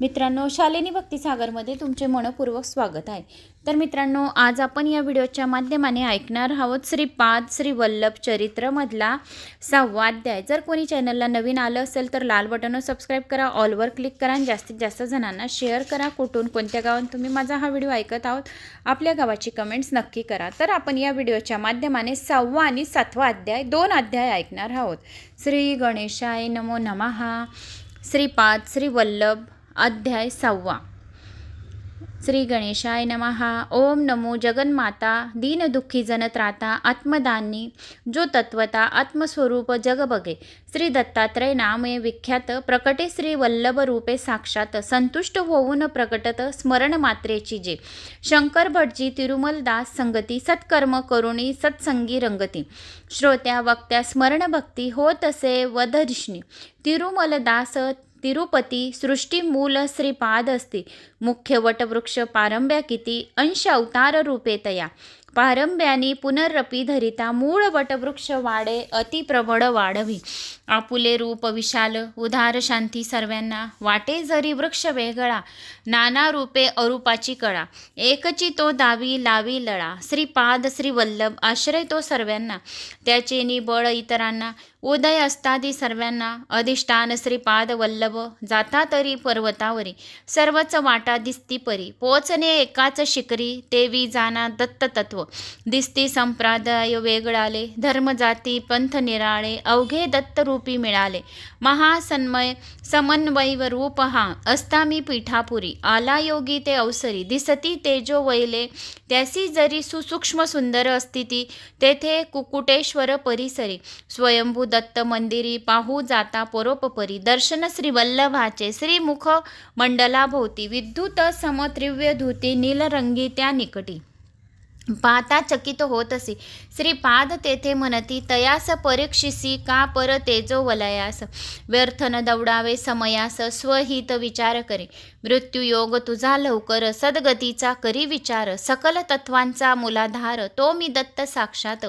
मित्रांनो शालिनी भक्तिसागरमध्ये तुमचे मनपूर्वक स्वागत आहे. तर मित्रांनो आज आपण या व्हिडिओच्या माध्यमाने ऐकणार आहोत श्रीपाद श्री वल्लभ चरित्रमधला सहावा अध्याय. जर कोणी चॅनलला नवीन आलं असेल तर लाल बटनवर सबस्क्राईब करा ऑलवर क्लिक करा आणि जास्तीत जास्त जणांना शेअर करा. कुठून कोणत्या गावात तुम्ही माझा हा व्हिडिओ ऐकत आहोत आपल्या गावाची कमेंट्स नक्की करा. तर आपण या व्हिडिओच्या माध्यमाने सहावा आणि सातवा अध्याय दोन अध्याय ऐकणार आहोत. श्री गणेशाय नमो नमहा श्रीपाद श्री वल्लभ अध्याय सहावा श्री गणेशाय नमहा ओम नमो जगन्माता. दीनदुःखी जनत्राता. आत्मदानी. जो तत्वता आत्मस्वरूप जग बघे. श्री दत्तात्रय नामे विख्यात. प्रकटे श्री वल्लभ रूपे साक्षात. संतुष्ट होऊन प्रकटत स्मरण मात्रेची जे. शंकर भटजी तिरुमलदास संगती. सत्कर्म करुणी सत्संगी रंगती. श्रोत्या वक्त्या स्मरण भक्ती होत असे वधरिष्णी. तिरुमलदास तिरुपती सृष्टी मूल श्रीपाद असते मुख्य वटवृक्ष पारंब्या किती? अंश अवतार रूपे तया पारंब्यानी पुनर्रपी धरिता मूळ वटवृक्ष वाडे अति प्रबळ वाढवी. आपुले रूप विशाल उदार शांती सर्वांना वाटे जरी वृक्ष वेगळा नाना रूपे अरूपाची कळा. एकची तो दावी लावी लळा. श्रीपाद श्री वल्लभ आश्रय तो सर्वांना. त्याचे निबळ इतरांना उदय असतादी सर्वांना अधिष्ठान श्रीपाद वल्लभ जाता तरी पर्वतावरी. सर्वच वाटा दिसती परी. पोचणे एकाच शिकरी तेवी जाना दत्त तत्व दिसती संप्रदाय वेगळाले धर्म जाती पंथ निराळे अवघे दत्तरूपी मिळाले. महासन्मय समन्वय व रूप हा असता मी पीठापुरी आला योगी ते अवसरी दिसती तेजो वैले त्यासी जरी सुसूक्ष्म सुंदर अस्तिती तेथे कुकुटेश्वर परिसरी स्वयंभू दत्त मंदिरी पाहू जाता परोपपरी दर्शन श्री वल्लभाचे श्रीमुख मंडलाभोवती विद्युत समत्रिव्य धुती नीलरंगी त्या निकटी. पाहता चकित होत असे. श्रीपाद तेथे म्हणती तयास परीक्षिसी का पर तेजो वलयास? व्यर्थ न दौडावे समयास स्वहित विचार करे. मृत्यूयोग तुझा लवकर सद्गतीचा करी विचार. सकल तत्वांचा मुलाधार तो मी दत्त साक्षात.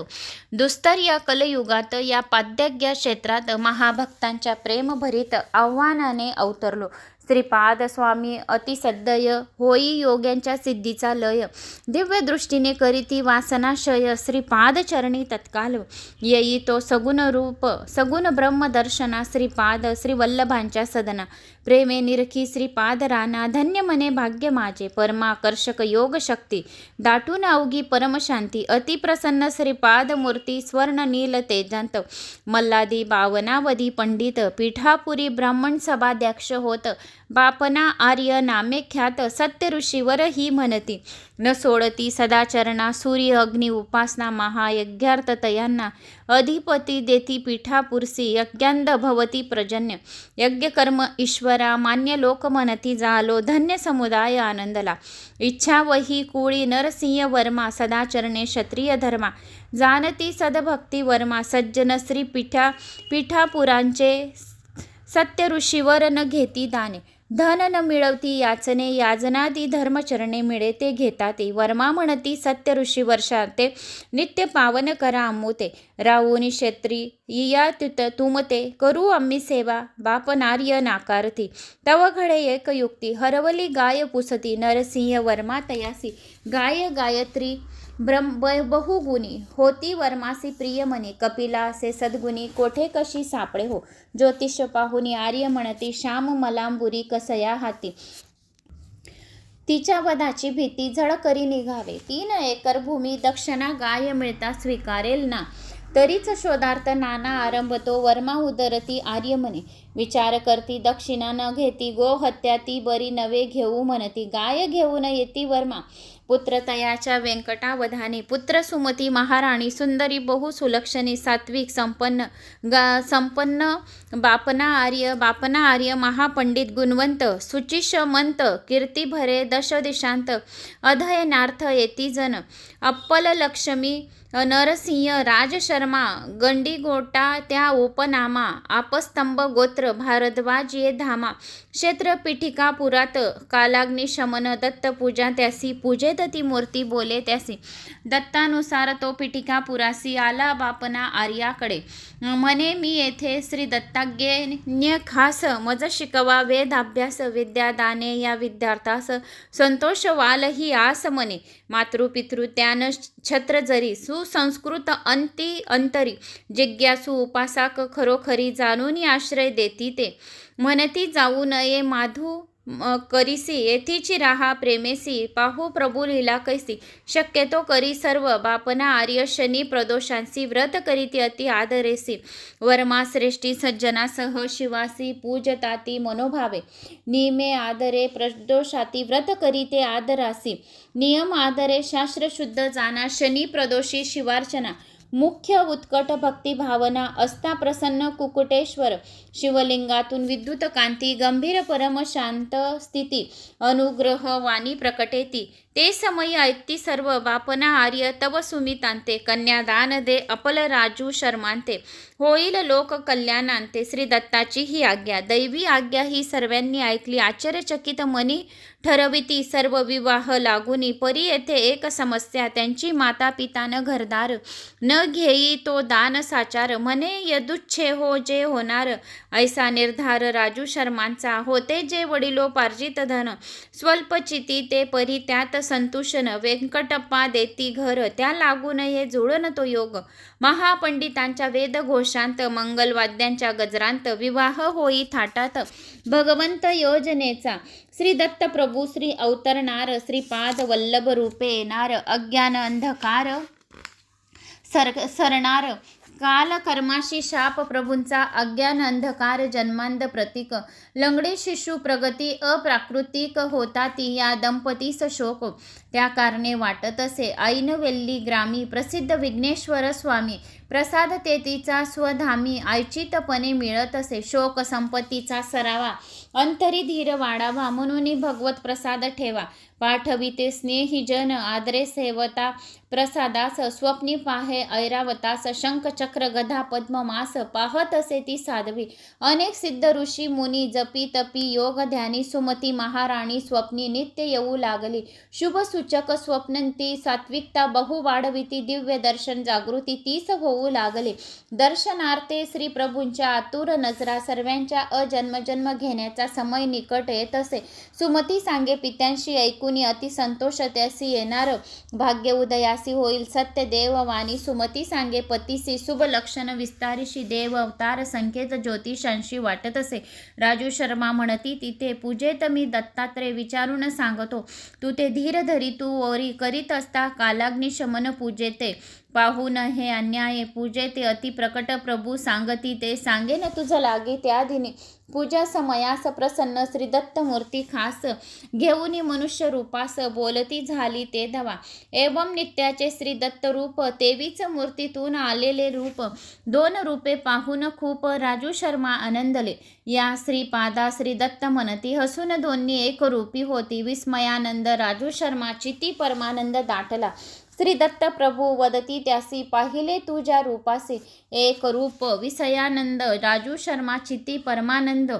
दुस्तर या कलयुगात या पाद्यज्ञ क्षेत्रात महाभक्तांच्या प्रेमभरीत आव्हानाने अवतरलो. श्रीपाद स्वामी अतिसद्दय होई योग्यांच्या सिद्धीचा लय. दिव्य दृष्टीने करीती वासनाशय श्रीपाद चरणी तत्काल. येई तो सगुण रूप सगुण ब्रह्मदर्शना श्रीपाद श्रीवल्लभांच्या सदना. प्रेमे निरखी श्रीपाद राना धन्य मने भाग्य माझे परमाकर्षक योग शक्ती. दाटून अवघी परमशांती अतिप्रसन्न श्रीपाद मूर्ती स्वर्ण नील तेजांत. मल्लादी बावनावधी पंडित पीठापुरी ब्राह्मण सभाध्यक्ष होत. बापना आर्य नामे ख्यात सत्य ही म्हणती. न सोडती सदाचरणा सूर्य अग्नी उपासना महायज्ञार्थ तयांना अधिपती देती पीठापुरसी यज्ञांद भवती प्रजन्य. यज्ञकर्म ईश्वरा मान्य लोक म्हणती जालो धन्य समुदाय आनंदला. इच्छा वही कुळी नरसिंह वर्मा सदाचरणे क्षत्रिय धर्मा. जानती सदभक्ती वर्मा सज्जन श्री पीठा पीठापुरांचे सत्य ऋषीवर न घेती दाने. धन न मिळवती याचने याजनादी धर्मचरणे मिळे ते घेताते. वर्मा म्हणती सत्य ऋषी वर्षा ते नित्य पावन करा अम्मुते राहुनी क्षेत्री या तुत तुमते करू आम्ही सेवा. बाप नार्य नाकारती तव घडे एक युक्ती. हरवली गाय पुसती. नरसिंह वर्मा तयासी. गाय गायत्री ब्रह्म बहुगुणी होती वर्मासी प्रिय म्हणे कपिला असे सद्गुणी कोठे कशी सापडे हो? ज्योतिष पाहुनी आर्य म्हणती श्याम मलांबुरी कसया हाती? तिच्या वधाची भीती झळ करी निघावे. तीन एकर भूमी दक्षिणा गाय मिळता स्वीकारेल ना? तरीच शोधार्थ नाना आरंभतो वर्मा उदरती आर्य म्हणे विचार करती दक्षिणा न घेती गो हत्या ती बरी नवे घेऊ म्हणती. गाय घेऊन येती वर्मा. पुत्र तयाच्या व्यंकटावधानी. पुत्र सुमती महाराणी. सुंदरी बहु सुलक्षणी. सात्विक संपन्न गा संपन्न बापना आर्य बापना आर्य महापंडित गुणवंत. सुचिशमंत कीर्ती भरे दश दिशांत. अधयनार्थ येती जन. अप्पल लक्ष्मी नरसिंह राजशर्मा गंडीगोटा त्या उपनामा. आपस्तंभ गोत्र क्षेत्र भारद्वाज ये धामा. क्षेत्र पीठिका पुरात कालाग्निशमन दत्त पूजा त्यासी पूजेत ती मूर्ती बोले त्यासी. दत्तानुसार तो पीठिका पुरासी आला बापना आर्याकडे. म्हणे मी येथे श्री दत्ताज्ञ खास मज शिकवा वेद अभ्यास विद्यादाने या विद्यार्थास संतोष वाल ही आस मने मातृपितृ त्यान छत्र जरी सुसंस्कृत अंती अंतरी जिज्ञासू उपासाक खरोखरी जाणून आश्रय देती ते. म्हणती जाऊ नये माधू करीसी येथीची राहा प्रेमेसी पाहू प्रभू लिला कैसी. शक्यतो करी सर्व बापना आर्य शनी प्रदोषांसी व्रत करीती अति आदरेसी. वर्मा श्रेष्ठी सज्जनासह शिवासी पूजताती मनोभावे. नियमे आदरे प्रदोषाती व्रत करीते आदरासी. नियम आदरे शास्त्र शुद्ध जाना शनी प्रदोषी शिवार्चना. मुख्य उत्कट भक्ती भावना असता प्रसन्न कुकुटेश्वर. शिवलिंगातून विद्युत कांती गंभीर परम शांत स्थिती अनुग्रह वाणी प्रकटेती. ते समयी ऐकती सर्व बापना आर्य तव सुमितांते कन्यादान दे अपल राजू शर्मांते. होईल लोककल्याणांते श्री दत्ताची ही आज्ञा. दैवी आज्ञा ही सर्वांनी ऐकली. आश्चर्यचकित मनी ठरविती. सर्व विवाह लागुनी परी येथे एक समस्या. त्यांची माता पितान घरदार न घेई तो दान साचार. म्हणे यदुच्छे हो जे होणार. ऐसा निर्धार राजू शर्मांचा. होते जे वडिलोपार्जित धन. स्वल्पचिती ते परी त्यात संतुषन व्यंकटप्पा देती घर. त्या लागून ये जुळन तो योग. महापंडितांच्या वेदघोषांत मंगलवाद्यांच्या गजरांत विवाह होई थाटात. भगवंत योजनेचा श्री दत्त प्रभू श्री अवतरणार श्रीपाद वल्लभ रूपे येणार अज्ञान अंधकार सर सरणार. काल कर्माशी शाप प्रभूंचा अज्ञान अंधकार जन्मांध प्रतीक. लंगडे शिशु प्रगती अप्राकृतिक होता ती या दंपतीस शोक. त्या कारणे वाटत असे. ऐनवेल्ली ग्रामी प्रसिद्ध विघ्नेश्वर स्वामी प्रसाद तेतीचा स्वधामी ऐचितपणे मिळत असे. शोक संपत्तीचा सरावा अंतरी धीर वाढावा म्हणून भगवत प्रसाद ठेवा. पाठविते स्नेहीजन आदरे सेवता प्रसादास स्वप्नी पाहे ऐरावतास शंख चक्र गदा पद्म मास पाहत असे ती साधवी. अनेक सिद्ध ऋषी मुनी जपी तपी योग ध्यानी सुमती महाराणी स्वप्नी नित्य येऊ लागली. शुभ सूचक स्वप्नंती सात्विकता बहु वाढविती दिव्य दर्शन जागृती तीस होऊ लागले दर्शनार्थे श्री प्रभूंच्या आतुर नजरा सर्वांच्या अजन्मजन्म घेण्याचा समय निकट येत असे सुमती सांगे पित्यांशी ऐकून अतिसंतोष त्यासी येणार भाग्य उदयासी होईल सत्य देव वाणी सुमती सांगे पतीसी शुभ लक्षण विस्तारीशी देव अवतार संकेत ज्योतिषांशी वाटत असे राजू शर्मा म्हणती तिथे पूजेत मी दत्तात्रय विचारून सांगतो तू ते धीर धरी तू वरी करीत असता कालाग्नी शमन पूजेते. पाहून हे अन्याय. पूजेते अति प्रकट प्रभू सांगती ते सांगेन तुझं लागे त्या दिनी. पूजा समयास प्रसन्न श्री दत्तमूर्ती खास. घेऊन मनुष्य रूपास बोलती झाली ते दवा एवं नित्याचे श्री दत्त रूप तेवीच मूर्तीतून आलेले रूप. दोन रूपे पाहून खूप राजू शर्मा आनंदले. या श्रीपादा श्री दत्त म्हणती हसून दोन्ही एक रूपी होती. विस्मयानंद राजू शर्माची ती परमानंद दाटला. श्री दत्त प्रभू वदती त्यासी पाहिले तुझ्या रूपासे एक रूप विषयानंद राजू शर्मा चिती परमानंद.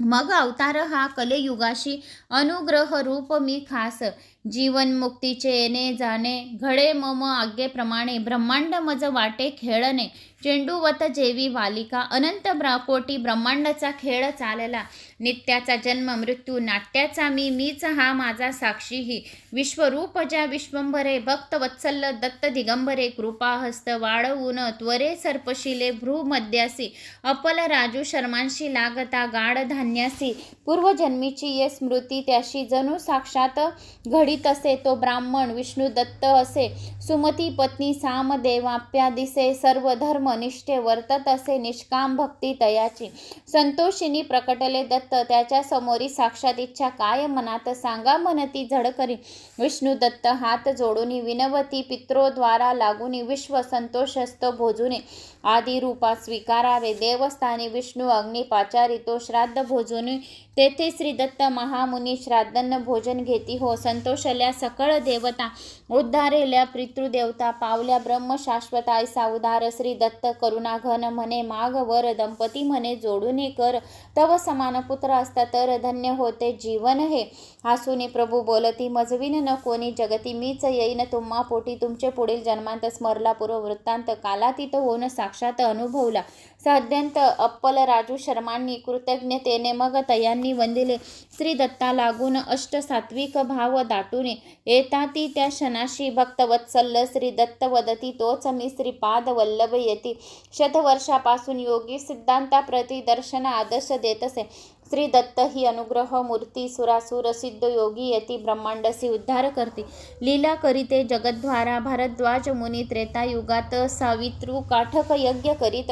मग अवतार हा कलेयुगाशी अनुग्रह रूप मी खास. जीवन मुक्तीचे येणे जाणे घडे मम आज्ञेप्रमाणे ब्रह्मांड मज वाटे खेळणे. चेंडूवत जेवी वालिका अनंत ब्रा कोटी ब्रह्मांडाचा खेळ चालला. नित्याचा जन्म मृत्यू नाट्याचा मी मीच हा माझा साक्षीही विश्वरूप ज्या विश्वंभरे भक्त वत्सल्ल दत्त दिगंबरे कृपाहस्त वाढवून त्वरे सर्पशिले भ्रूमद्यासी अपल राजू शर्मांशी लागता गाढ धान्यासी. पूर्वजन्मीची ये स्मृती त्याशी जणू साक्षात घडीत असे. तो ब्राह्मण विष्णू दत्त असे. सुमती पत्नी सामदेवाप्या दिसे. सर्व धर्म निष्ठे वर्तत असे. निष्काम भक्ती तयाची. संतोषिनी प्रकटले दत्त त्याच्या समोरी साक्षात इच्छा काय मनात? सांगा मनती झडकरी. विष्णू दत्त हात जोडून विनवती पित्रोद्वारा लागूनी विश्व संतोषस्त भोजूने आदी रूपा स्वीकारावे. देवस्थानी विष्णू अग्निपाचारी तो श्राद्ध भोजून तेथे श्री दत्त महामुनी श्राद्धन्न भोजन घेती. हो संतोषल्या सकळ देवता उद्धारेल्या पितृदेवता पावल्या ब्रह्म शाश्वत सावधार उदार श्री दत्त करुणा घन म्हणे माघ वर दंपती म्हणे जोडून कर. तव समान पुत्र असता तर धन्य होते जीवन हे. हासुनी प्रभू बोलती मजविन न कोणी जगती मीच येईन तुम्हा पोटी तुमचे पुढील जन्मांत स्मरला पूर्व वृत्तांत कालातीत होऊन साक्षात अनुभवला. सद्यंत अप्पल राजू शर्मांनी कृतज्ञतेने मग तयांनी वंदिले. श्री दत्ता लागून अष्ट सात्विक भाव दाटून येता ती त्या क्षणाशी भक्तवत्सल्ल श्री दत्त वदती तोच मी श्रीपाद वल्लभ येती. शतवर्षापासून योगी सिद्धांताप्रती दर्शन आदर्श देतसे. श्री दत्त ही अनुग्रह मूर्ती सुरासुर सिद्ध योगी यती ब्रह्मांडसी उद्धार करते. लीला करीते जगद्वारा भारद्वाज मुनी त्रेतायुगात सावित्रू काठक यज्ञ करीत.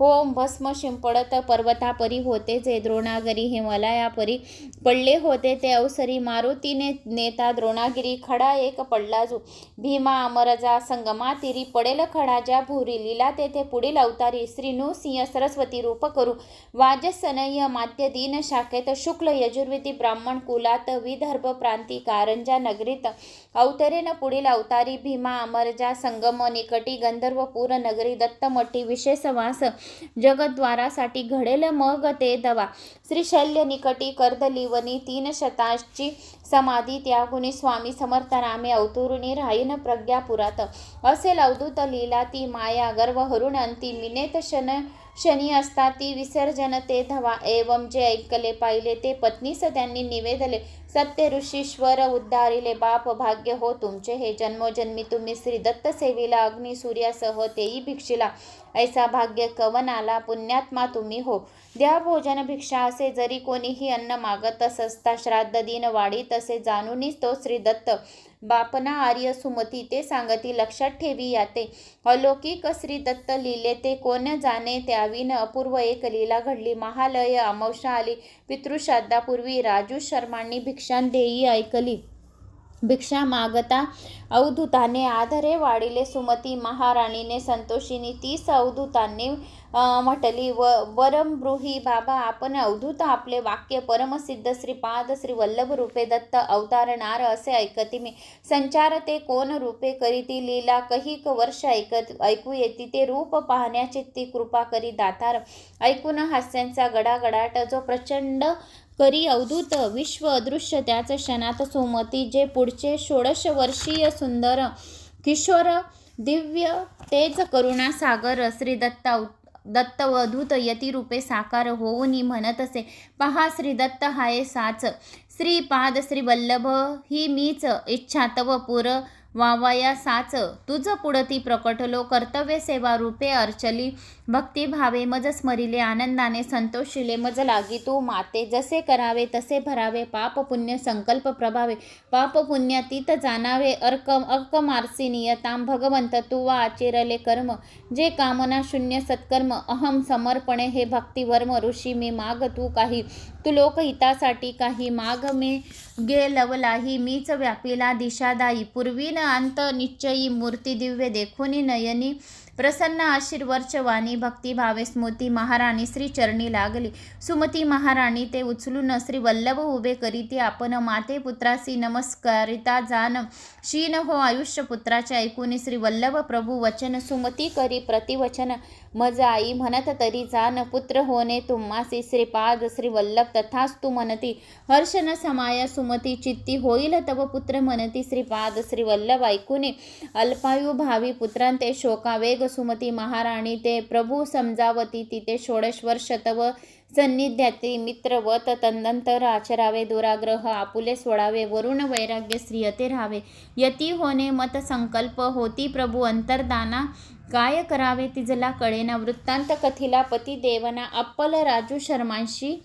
ओम भस्म शिंपडत पर्वतापरी होते जे द्रोणागरी हिमालयापरी पडले होते. ते अवसरी मारुतीने नेता द्रोणागिरी खडा एक पडला जो. भीमा अमरजा संगमा तिरी पडेल खडा ज्या भुरी लीला तेथे पुढील अवतारी. श्री नृसिंह सरस्वती रूप करू. वाजसनय मात्य दीन शाखेत शुक्ल यजुर्वेदी ब्राह्मण कुलात विदर्भ प्रांती कारंजा नगरीत अवतरेन पुढील अवतारी भीमा अमरजा संगम निकटी गंधर्वपूर नगरी दत्तमठी विशेषवास जगद्वारासाठी घडेल मग ते दवा. श्रीशल्य निकटी कर्दलिवनी तीन शताची समाधी त्यागुणी स्वामी समर्थ रामे अवतुरुणी राहीन प्रज्ञापुरात असेल अवधूत लीला ती माया गर्व हरुण अंती. मिनेत शन शनी असता ती विसर्जन ते धवा. एवम जे ऐकले पाहिले ते पत्नीस त्यांनी निवेदले. सत्य ऋषीश्वर उद्धारिले बाप भाग्य हो तुमचे. हे जन्मोजन्मी तुम्ही श्री दत्त सेवीला अग्नी सूर्यासह तेही भिक्षिला. ऐसा भाग्य कवन आला पुण्यात्मा तुम्ही हो. द्या भोजन भिक्षा असे जरी कोणीही अन्न मागत असता श्राद्ध दिन वाढी तसे जाणूनच तो श्री दत्त बापना आर्य सुमती ते सांगती लक्षात ठेवी याते. अलौकिक श्री दत्त लिहिले ते कोण जाणे? त्याविन अपूर्व एक लीला घडली. महालय अमावशा आली. पितृश्राद्धापूर्वी राजू शर्मांनी भिक्षांदेयी ऐकली. भिक्षा मागता अवधूताने आधारे वाढिले सुमती महाराणीने संतोषीने तीस अवधूतांनी म्हटली व वरमब्रूही बाबा आपण अवधूत आपले वाक्य परमसिद्ध श्रीपाद श्री वल्लभ रूपे दत्त अवतारणार असे ऐकती मी. संचार ते कोण रूपे करीती लीला कहीक वर्ष ऐकत ऐकू येती ते रूप पाहण्याची ती कृपा करी दातार. ऐकून हास्यांचा गडागडाट जो प्रचंड करी अवधूत विश्व अदृश्य. त्याच क्षणात सोमती जे पुढचे षोडश वर्षीय सुंदर किशोर दिव्य तेज करुणा सागर श्री दत्ता दत्तवधूत यतिरूपे साकार होऊनी म्हणत असे. पहा श्री दत्त हाय साच. श्रीपाद श्री वल्लभ ही मीच इच्छा तव पुर वावया साच. तुझ पुढती प्रकटलो कर्तव्य सेवा रूपे अर्चली. भक्तिभावे मज स्मरिले. आनंदाने संतोषिले. मज लागी तू माते. जसे करावे तसे भरावे. पाप पुण्य संकल्प प्रभावे. पाप पुण्यातीत जाणावे. अर्क अकमारसी नियताम. भगवंत तू वा आचेरले कर्म. जे कामना शून्य सत्कर्म. अहम समर्पणे हे भक्तिवर्म ऋषी मी माग तू काही. तू लोकहितासाठी काही माग मे गे लवलाही मीच व्यापीला दिशादायी. पूर्वीन अंत निश्चयी मूर्ती दिव्य देखुनी नयनी. प्रसन्न आशीर्वर्च वाणी भक्तिभावे स्मृती महाराणी श्री चरणी लागली. सुमती महाराणी ते उचलून श्री वल्लभ उभे करीते. आपण माते पुत्रासी नमस्कारिता जान. शीन हो आयुष्य पुत्राचे ऐकून श्री वल्लभ प्रभू वचन. सुमती करी प्रतिवचन. मज आई म्हणत तरी जान पुत्र होणे तुम्हासी श्रीपाद श्री वल्लभ तथाच तू म्हणती हर्षन समाया सुमती चित्ती होईल तव पुत्र म्हणती श्रीपाद श्री वल्लभ ऐकून अल्पायू भावी पुत्रांते शोकावेग सुमती महाराणी ते प्रभू समजावती तिथे षोडश वर्ष तव सन्निध्याती मित्रवत तंदंतर आचरावे दुराग्रह आपुले सोडावे वरुण वैराग्य स्त्रियते राहावे. यती होणे मत संकल्प होती प्रभू अंतर्दाना काय करावे तिजला कळेना. वृत्तांत कथिला पती देवना अप्पल राजू शर्मांशी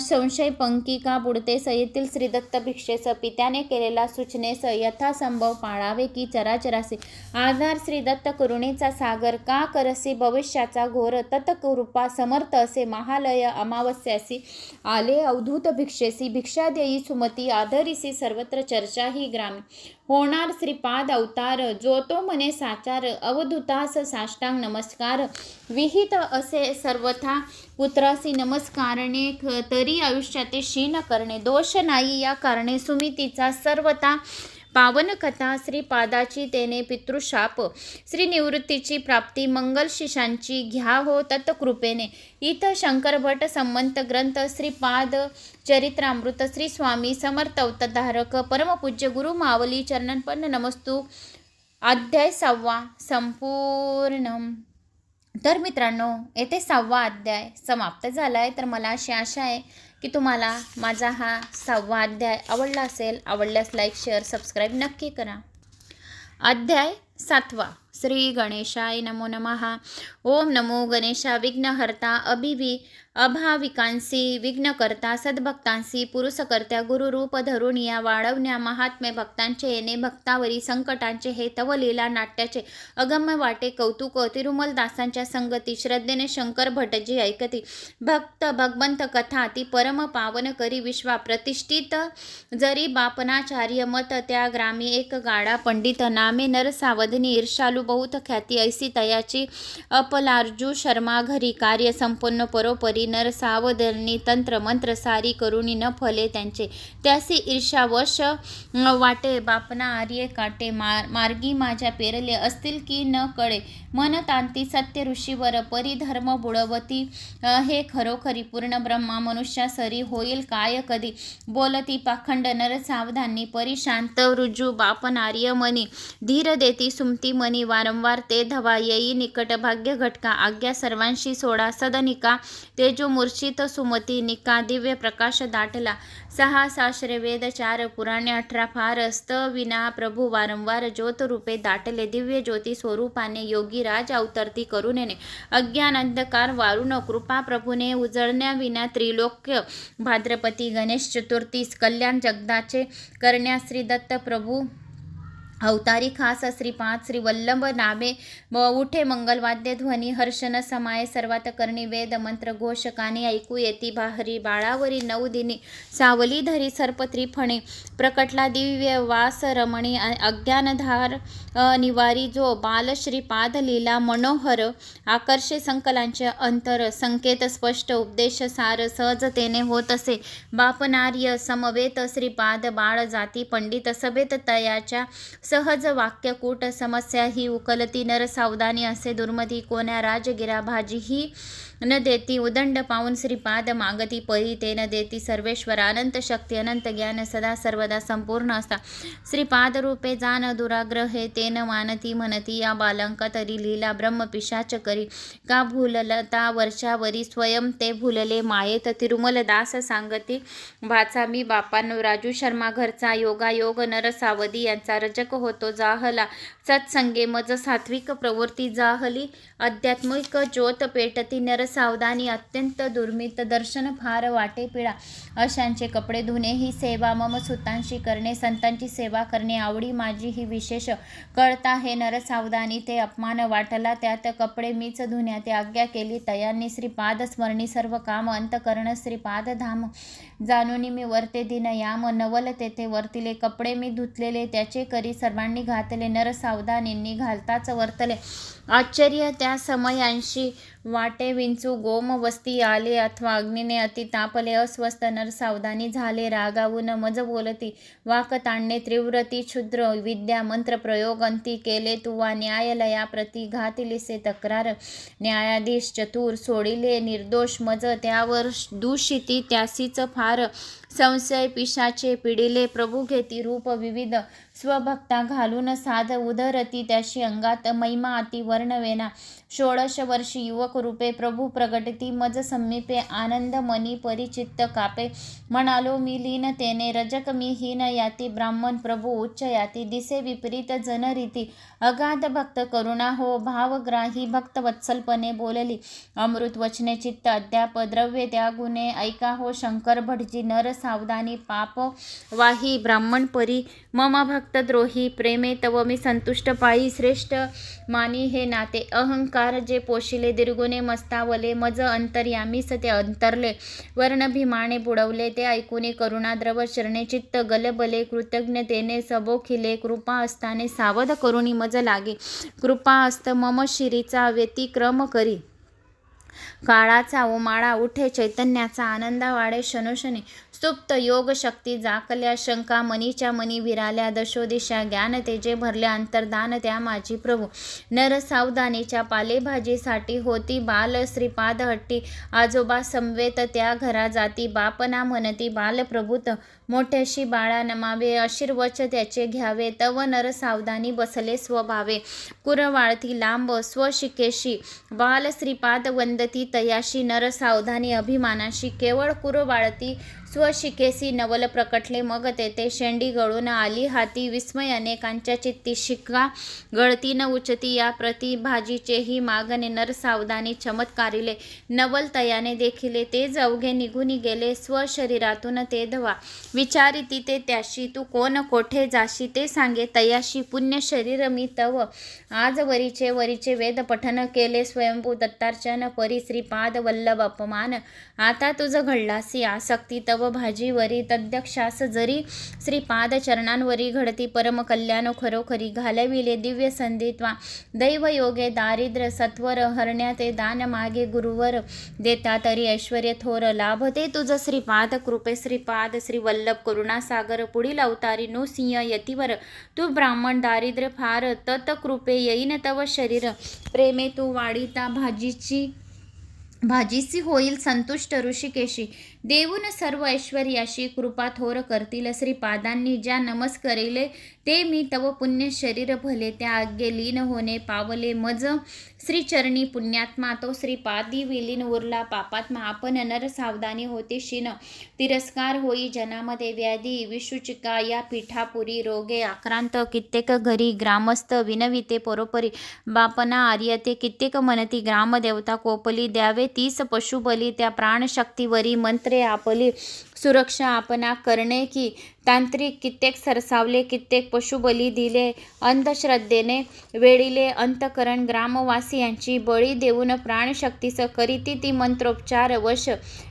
संशय पंकिका बुडते येथील श्रीदत्त भिक्षेस पित्याने केलेला सूचनेस यथासंभव पाळावे की चराचरासे. आधार श्रीदत्त करुणेचा सागर का करसी भविष्याचा घोर तत्कृपा समर्थ असे महालय अमावस्यासी. आले अवधूत भिक्षेसी भिक्षा देई सुमती आधरिसी सर्वत्र चर्चा ही ग्रामी. होणार श्रीपाद अवतार जो तो मने साचार सुतास साष्टांग नमस्कार. विहित असे सर्वथा पुत्रासी नमस्कारणे तरी आयुष्याते क्षीण करणे दोष नाही. या कारणे सुमितीचा सर्वथा पावन कथा श्रीपादाची तेने पितृशाप. श्री निवृत्तीची प्राप्ती मंगल शिशांची घ्या हो तत्कृपेने. इथं शंकर भट संमंत ग्रंथ श्रीपाद चरित्रामृत श्री स्वामी समर्थ अवतारक परमपूज्य गुरु मावली चरणपन्न नमस्तू. अध्याय सहावा संपूर्ण तर मित्रांनो येथे सहावा अध्याय समाप्त झाला आहे तर मला अशी आशा आहे की तुम्हाला माझा हा सहावा अध्याय आवडला असेल. आवडल्यास लाईक शेअर सबस्क्राईब नक्की करा. अध्याय सातवा. श्री गणेशाय नमो नमः. ओम नमो गणेशा विघ्नहर्ता अभिवी अभाविकांसी विघ्नकर्ता सद्भक्तांसी पुरुषकर्त्या गुरुरूप धरून या वाढवण्या महात्म्य भक्तांचे येणे भक्तावरी संकटांचे हे तव लीला नाट्याचे अगम्य वाटे कौतुक तिरुमल दासांच्या संगती श्रद्धेने शंकर भटजी ऐकती. भक्त भगवंत कथा ती परम पावन करी विश्वा प्रतिष्ठित जरी बापनाचार्य मत त्या ग्रामी एक गाडा पंडित नामे नरसावधनी ईर्षालू ईर्षालू बहुत ख्याती ऐसी तयाची अपलार्जू शर्मा घरी कार्य संपन्न परोपरी नर सावधनी तंत्र मंत्र सारी करुणी न फले त्यांचे. त्यासी ईर्षावश वाटे बापना आर्य काटे मार मार्गी माझ्या पेरले असतील की न कळे. मन तांती सत्य ऋषीवर परिधर्म बुडवती हे खरोखरी पूर्ण ब्रह्मा मनुष्या सरी होईल काय कधी? बोलती पाखंड नर सावधानी परिशांत रुजू बापन आर्यमणी धीर देती सुमती मनी वारंवार ते धवा येई निकट भाग्य घटका. आज्ञा सर्वांशी सोडा. सदनिका तेजो मूर्छित सुमती निका दिव्य प्रकाश दाटला. सहा साश्रे वेद चार पुराणे अठरा फार अस्त विना प्रभू वारंवार ज्योत रूपे दाटले. दिव्य ज्योती स्वरूपाने योगी राज अवतरती करुणेने अज्ञान अंधकार वारुण कृपा प्रभूने उजळण्याविना त्रिलोक्य भाद्रपती गणेश चतुर्थीस कल्याण जगदाचे करण्या श्री दत्त प्रभू अवतारी खास श्रीपाद श्री वल्लभ नामे व उठे मंगलवाद्य ध्वनी हर्षण समाय सर्वात करणी वेद मंत्र घोष कानी ऐकू येती बाहरी बाळावरी नऊ दिनी सावली धरी सर्प फणे प्रकटला दिव्य वास रमणी अज्ञानधार निवारी जो बाल श्रीपाद लीला मनोहर आकर्षे संकलांचे अंतर संकेत स्पष्ट उपदेश सार सहजतेने होत असे बापनार्य समवेत श्रीपाद बाळ जाती पंडित सभेत तयाच्या सहज वाक्यकूट समस्या ही उकलती. नर सावधानी असे दुर्मती कोण्या राजगिरा भाजी ही न देती. उदंड पाहून श्रीपाद मागती परी ते न देती. सर्वेश्वर अनंत शक्ती अनंत ज्ञान सदा सर्वदा संपूर्ण असता. श्रीपाद रूपे जान ते तेन मानती म्हणती. या बालंका तरी लीला ब्रह्म पिशाच करी. का भूललता वर्षावरी स्वयं ते भूलले मायेत. तिरुमल दास सांगती भाचा मी बापांनो. राजू शर्मा घरचा योगायोग नर सावधी यांचा रजक होतो जाहला. सत्संगे मज सात्विक प्रवृत्ती जाहली. आध्यात्मिक ज्योत पेटती नर सावधानी अत्यंत दुर्मित दर्शन फार वाटे पिळा. अशांचे कपडे धुणे ही सेवा मम सुतांशी करणे संतांची सेवा करणे आवडी माझी ही विशेष. कळता हे नर सावधानी ते अपमान वाटला त्यात कपडे मीच धुण्या ते आज्ञा केली तयांनी श्रीपाद स्मरणी सर्व काम अंतकरण श्रीपाद धाम. जाणून मी वरते दिन याम नवल तेथे वर्तिले कपडे मी धुतलेले त्याचे करी सर्वांनी घातले नर सावधानींनी घालताच वर्तले. आश्चर्य त्या समयांशी वाटे विंचू गोम वस्ती आले अथवा अग्नीने अति तापले अस्वस्थ नर सावधानी झाले रागावून मज बोलती वाक ताणणे तीव्रती क्षुद्र विद्या मंत्र प्रयोग अंती केले तुवा न्यायालया प्रति घातिलिसे तक्रार न्यायाधीश चतुर सोडिले निर्दोष मज त्यावर दूषिती त्यासीच फार संशय पिशाचे पिडिले प्रभू घेती रूप विविध स्वभक्ता घालून साध उदरती त्याशी अंगात महिमा अति वर्णवेना षोडश वर्षी युवक रूपे प्रभू प्रगटती मज समीपे आनंद मनी परिचित्त कापे. म्हणालो मी लीनतेने रजक मी हीन याती ब्राह्मण प्रभू उच्च याती दिसे विपरीत जनरीती अगाध भक्त करुणा हो भावग्राही भक्त वत्सलपणे बोलली. अमृत वचने चित्त अद्याप द्रव्य त्या गुणे ऐका हो शंकर भटजी नर सावधानी पाप वाही ब्राह्मण परी मम भक्त द्रोही प्रेमे तव मी संतुष्ट पायी श्रेष्ठ मानी हे नाते अहंकार जे पोशिले दीर्घुने मस्तावले मज अंतर्यामीस ते अंतरले वर्णभिमाने बुडवले ते ऐकूने करुणाद्रव शरणे चित्त गलबले कृतज्ञतेने सबोखिले कृपा असताने सावध करुणी मज लागे कृपा असत मम शिरीचा व्यतिक्रम करी. काळाचा उमाळा उठे चैतन्याचा आनंदा वाढे शनोशनी सुप्त योग शक्ती जाकल्या शंका मनीच्या मनी विराल्या दशोदिशा ज्ञान तेजे भरल्या अंतर्दान त्या माझी प्रभू. नर सावधानीच्या पालेभाजीसाठी होती बाल श्रीपाद हट्टी. आजोबा समवेत त्या घरा जाती बापना म्हणती बाल प्रभूत मोठ्याशी बाळा नमावे आशीर्वच त्याचे घ्यावे तव नर सावधानी बसले स्वभावे. कुरवाळती लांब स्वशिकेशी बाल श्रीपाद वंदती तयाशी नर सावधानी अभिमानाशी केवळ कुरवाळती स्वशिकेसी नवल प्रकटले. मग तेथे शेंडी गळून आली. हाती विस्मय अनेकांच्या चित्ती शिका गळती न उचती या प्रति भाजीचेही मागणे नर सावधानी चमत्कारिले. नवल तयाने देखिले. ते जवघे निघून गेले. स्वशरीरातून ते धवा. विचारिती ते त्याशी तू कोण? कोठे जाशी? ते सांगे. तयाशी पुण्य शरीर मी तव आज वरीचे वरीचे वेद पठन केले. स्वयंभू दत्तार्चन परी श्रीपाद वल्लभ अपमान. आता तुझ घडलासी आसक्ती तव. भाजीवरी तद्यक्षास जरी श्रीपाद चरणांवरी घडती परम कल्याण खरोखरी घालविले दिव्य संधित्वा दैव योगे दारिद्र्य सत्वर हरण्याते दान मागे गुरुवर देता तरी ऐश्वर थोर लाभते. तुझ श्रीपाद कृपे श्रीपाद श्री वल्लभ करुणासागर पुढील अवतारी नु सिंह यतीवर. तू ब्राह्मण दारिद्र्य फार तत कृपे येईन तव शरीर. प्रेमे तू वाढीता भाजीची भाजीसी होईल संतुष्ट ऋषिकेशी. देऊन सर्व ऐश्वर्याशी कृपा थोर करतील श्रीपादांनी ज्या नमस्करिले ते मी तव पुण्य शरीर भले त्या आज्ञे लीन होणे पावले मज. श्रीचरणी पुण्यात्मा तो श्रीपादी विलीन उरला पापात्मा आपण नर सावधानी होते शिन. तिरस्कार होई जनामध्ये व्याधी विषुचिका या पिठापुरी रोगे आक्रांत कित्येक घरी ग्रामस्थ विनविते परोपरी. बापना आर्यते कित्येक मनती ग्रामदेवता कोपली द्यावे तीस पशुबली त्या प्राणशक्तीवरी मंत्र आपली सुरक्षा आपणा करणे की तांत्रिक कित्येक सरसावले कित्येक पशुबली दिले अंधश्रद्धेने वेळीले अंतकरण ग्रामवासियांची बळी देऊन प्राणशक्तीस करीती ती मंत्रोपचार वश.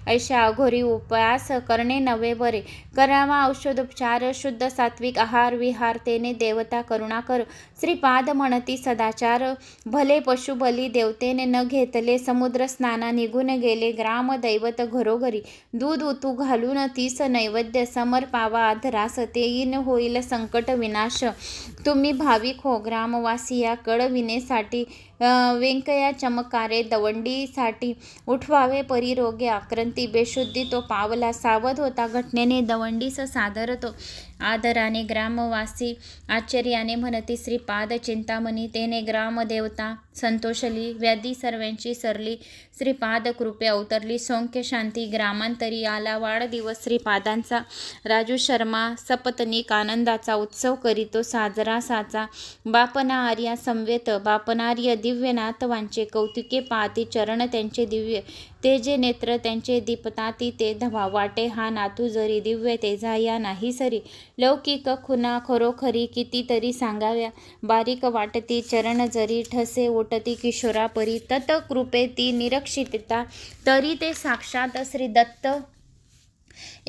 ऐशा अघोरी उपयास करणे नवे बरे. करावा औषधोपचार शुद्ध सात्विक आहार विहार तेने देवता करुणा कर. श्रीपाद म्हणती सदाचार भले पशुबली देवतेने न घेतले समुद्र स्नाना निघून गेले ग्राम दैवत घरोघरी दूध उतू घालून तीस नैवेद्य समर्पावा धरास तेईन होईल संकट विनाश. तुम्ही भाविक हो ग्रामवासिया कळविनेसाठी व्यंकया चमकारे दवंडीसाठी उठवावे परिरोगे आक्रंती बेशुद्धी तो पावला सावध होता. घटनेने दवंडीस सादर तो आदराने ग्रामवासी आश्चर्याने म्हणती श्रीपाद चिंतामणी तेने ग्रामदेवता संतोषली व्याधी सर्वांची सरली. श्रीपाद कृपे अवतरली सौख्य शांती ग्रामांतरी आला. वाढदिवस श्रीपादांचा राजू शर्मा सपतनिक आनंदाचा उत्सव करीतो. साजरा साचा. बापना आर्या संवेत बापनार्य दिव्य नातवांचे कौतुके पाहती चरण त्यांचे दिव्य तेजे नेत्र त्यांचे दीपताती ते धवा वाटे हा नातू जरी दिव्य तेजा या नाही सरी. लौकिक खुना खरोखरी कितीतरी सांगाव्या. बारीक वाटती चरण जरी ठसे ओटती किशोरापरी तत्कृपे ती निरक्षितता तरी ते साक्षात श्री दत्त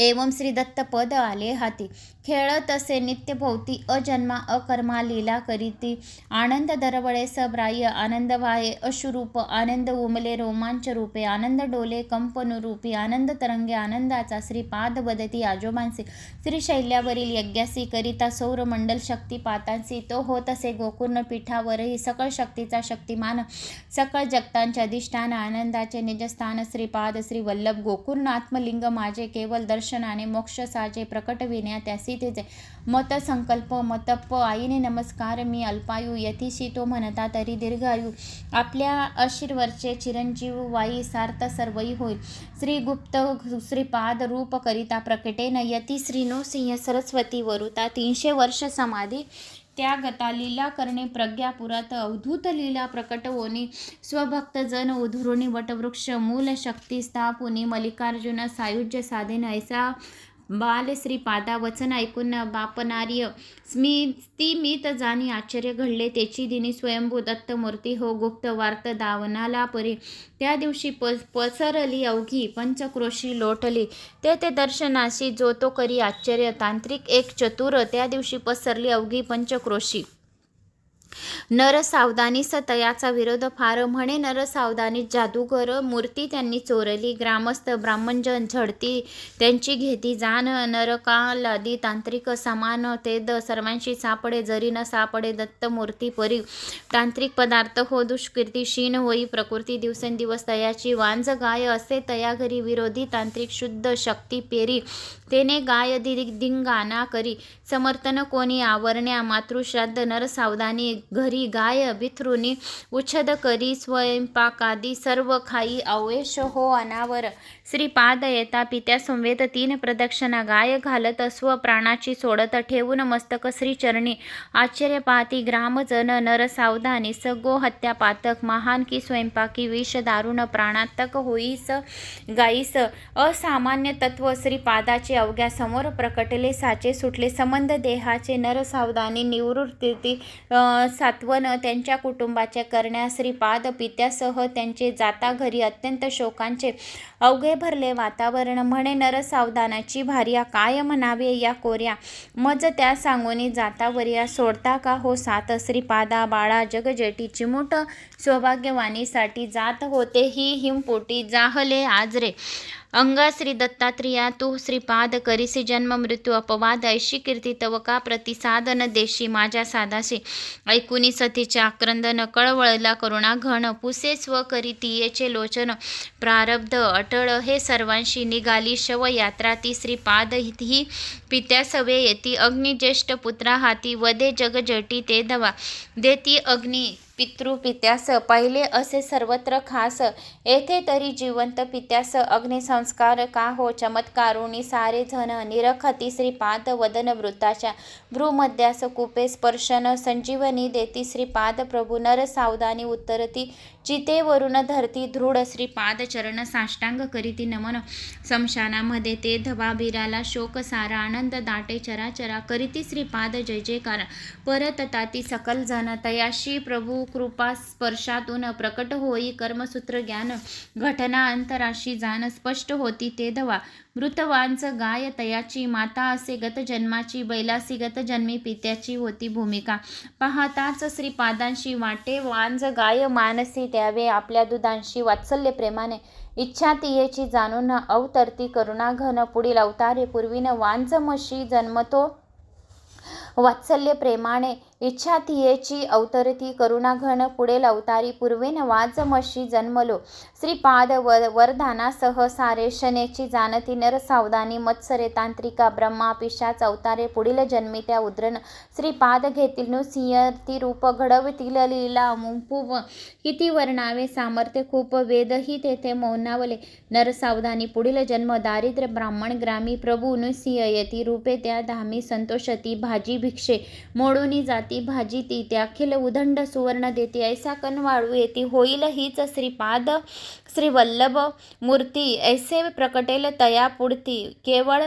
एवं श्री दत्त पद आले हाती. खेळत असे नित्यभोवती अजन्मा अकर्मा लीला करीती. आनंद दरवळे सब्राह्य आनंद वाहे अशुरूप आनंद उमले रोमांच रूपे आनंद डोले कंपनुरूपी आनंद तरंगे आनंदाचा श्रीपाद बदती आजोबांसी श्रीशैल्यावरील यज्ञासी करिता सौरमंडल शक्तिपातांसी तो होत असे गोकुर्ण पीठावरही सकळ शक्तीचा शक्तिमान. सकळ जगतांचे अधिष्ठान आनंदाचे निजस्थान श्रीपाद श्री वल्लभ गोकुर्ण आत्मलिंग माझे केवळ दर्शनाने मोक्ष साजे प्रकटविण्या त्यासी सीतेचे. मत संकल्प मतप्प आईने नमस्कार मी अल्पायू यथीशी तो म्हणता तरी दीर्घायू. आपल्या अशीरवरचे चिरंजीव वाई सार्थ सर्वई होईल श्रीगुप्त श्रीपाद रूप करिता प्रकटेन यती श्रीनो सिंह सरस्वती वरुता तीनशे वर्ष समाधी त्या गता लीला करणे प्रज्ञापुरात अवधूत लीला प्रकट होणी. स्वभक्त जन उधुरुणी वटवृक्ष मूल शक्ती स्थापुनी मल्लिकार्जुन सायुज्य साधेन ऐसा बालश्री श्रीपादा वचन ऐकून बापनार्य स्मिती मीत जाणी आश्चर्य घडले. त्याची दिनी स्वयंभू दत्तमूर्ती हो गुप्त वार्त दावनाला परी. त्या दिवशी प पसरली अवघी पंचक्रोशी लोटली. ते ते दर्शनाशी जो तो करी आश्चर्य. तांत्रिक एक चतुर त्या दिवशी पसरली अवघी पंचक्रोशी. नर सावधानी सतयाचा विरोध फार म्हणे. नर सावधानी जादूगर मूर्ती त्यांनी चोरली. ग्रामस्थ ब्राह्मणजन झडती त्यांची घेती जाण. नरकालादी तांत्रिक समान ते द सर्वांशी सापडे. जरी न सापडे दत्त मूर्ती परी. तांत्रिक पदार्थ हो दुष्कीर्ती क्षीण होई. प्रकृती दिवसेंदिवस तयाची वांज गाय असे तया घरी विरोधी तांत्रिक शुद्ध शक्ती पेरी. तेने गाय दि दिंगाना करी. समर्थन कोणी आवरण्या मातृश्राद्ध नर सावधानी घरी गाय बिथरुनी उच्छद करी स्वयंपाकादी सर्व खाई अवेश हो अनावर. श्रीपाद येता पित्या संवेद तीन प्रदक्षिणा गाय घालत स्व प्राणाची सोडत ठेवून मस्तक श्रीचरणी आश्चर्य पाहती ग्रामजन नर सावधानी सगो हत्या पातक महान की स्वयंपाकी विष दारुण प्राणातक होईस गाईस. असामान्य तत्व श्रीपादाचे अवघ्या समोर प्रकटले साचे सुटले संबंध देहाचे नर सावधानी निवृत्ती सात्वन त्यांच्या कुटुंबाच्या करण्या श्रीपाद पित्यासह त्यांचे जाता घरी अत्यंत शोकांचे अवघे भरले वातावरण म्हणे नर सावधानाची भार्या काय म्हणावे या कोऱ्या? मज त्या सांगोनी जातावरिया सोडता का हो सात श्रीपादा? बाळा जगजेटीची चिमुट सौभाग्यवाणीसाठी जात होते ही हिमपोटी जाहले आजरे. अंग श्री दत्तात्रिया तू श्रीपाद करीसी जन्म मृत्यू अपवाद ऐशी कीर्ती तव का प्रतिसादन देशी माझ्या साधाशी ऐकुनी सतीच्या आक्रंदन कळवळला करुणा घन पुसे स्व करी तियेचे लोचन प्रारब्ध अटळ हे सर्वांशी निघाली शव यात्रा ती श्रीपाद ही पित्या सवे येती अग्निज्येष्ठ पुत्रा हाती वदे जगजटी ते दवा. देती अग्नी पितृ पित्यास पाहिले असे सर्वत्र खास. येथे तरी जिवंत पित्यास अग्निसंस्कार का हो? चमत्कारुणी सारे झन निरखती श्रीपाद वदन वृत्ताच्या भ्रूमध्यास कुपे स्पर्शन संजीवनी देती श्रीपाद प्रभू नर सावधानी उत्तरती. चितेवरून धरती दृढ श्री पादचरण साष्टांग करीती नमन. समशानामध्ये ते धबाबिराला शोक सारा आनंद दाटे चराचरा करीती श्रीपाद जय जयकार. परत ताती सकल जन तयाशी प्रभू कृपा स्पर्शातून प्रकट होई कर्मसूत्र ज्ञान. घटना अंतराशी जाण स्पष्ट होती ते धवा. मृतवांच गाय तयाची माता असे गत जन्माची बैलासी गत जन्मी पित्याची होती भूमिका. पाहताच श्रीपादांशी वाटे वांज गाय मानसी द्यावे आपल्या दुधांशी वात्सल्य प्रेमाने. इच्छा तियेची जाणून अवतरती करुणा घन पुढील अवतारे पूर्वीनं वांज मशी जन्मतो. वात्सल्य प्रेमाने इच्छा थियेची अवतरती करुणाघन पुढे अवतारी पूर्वेन वाजमशी जन्मलो. श्रीपाद व वरधानासह सारे शनेची जानती नर सावधानी मत्सरे तांत्रिका ब्रह्मा पिशाच अवतारे पुढील जन्मी त्या उद्रन. श्रीपाद घेतील नु सिंहती रूप घडवतील लीला मुंपूव किती वर्णावे सामर्थ्य खूप वेदही तेथे मौनावले. नर सावधानी पुढील जन्म दारिद्र्य ब्राह्मण ग्रामी प्रभू सिंह येती रूपे त्या धामी संतोषती भाजी भिक्षे मोडूनी जात ती भाजी ती त्या अखिल उदंड सुवर्ण देती ऐसा कनवाळू येते होईल हीच श्रीपाद श्री वल्लभ मूर्ती ऐसे प्रकटेल तया पुढती केवळ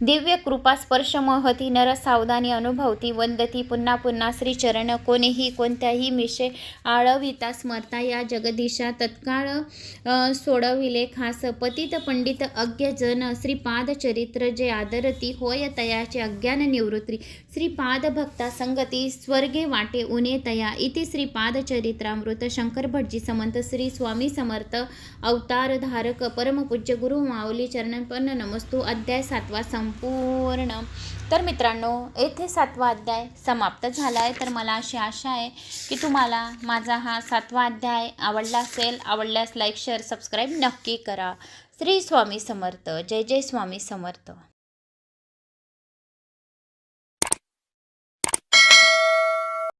दिव्य कृपा स्पर्श महती नर सावधानी अनुभवती वंदती पुन्हा पुन्हा श्रीचरण कोणीही कोणत्याही मिशे आळविता स्मरता या जगदीशा तत्काळ सोडविले खास पतित पंडित अज्ञजन श्रीपाद चरित्र जे आदरती होय तयाचे अज्ञान निवृत्ती श्रीपाद भक्ता संगती स्वर्गे वाटे उने तया इति श्रीपाद चरित्रामृत शंकर भटजी समंत श्री स्वामी समर्थ अवतार धारक परमपूज्य गुरु माऊली चरणपन्न नमस्तू अध्याय सातवा सं संपूर्ण. तर मित्रांनो येथे सातवा अध्याय समाप्त झाला आहे तर मला अशी आशा आहे की तुम्हाला माझा हा सातवा अध्याय आवडला असेल. आवडल्यास लाईक शेअर सबस्क्राईब नक्की करा. श्री स्वामी समर्थ. जय जय स्वामी समर्थ.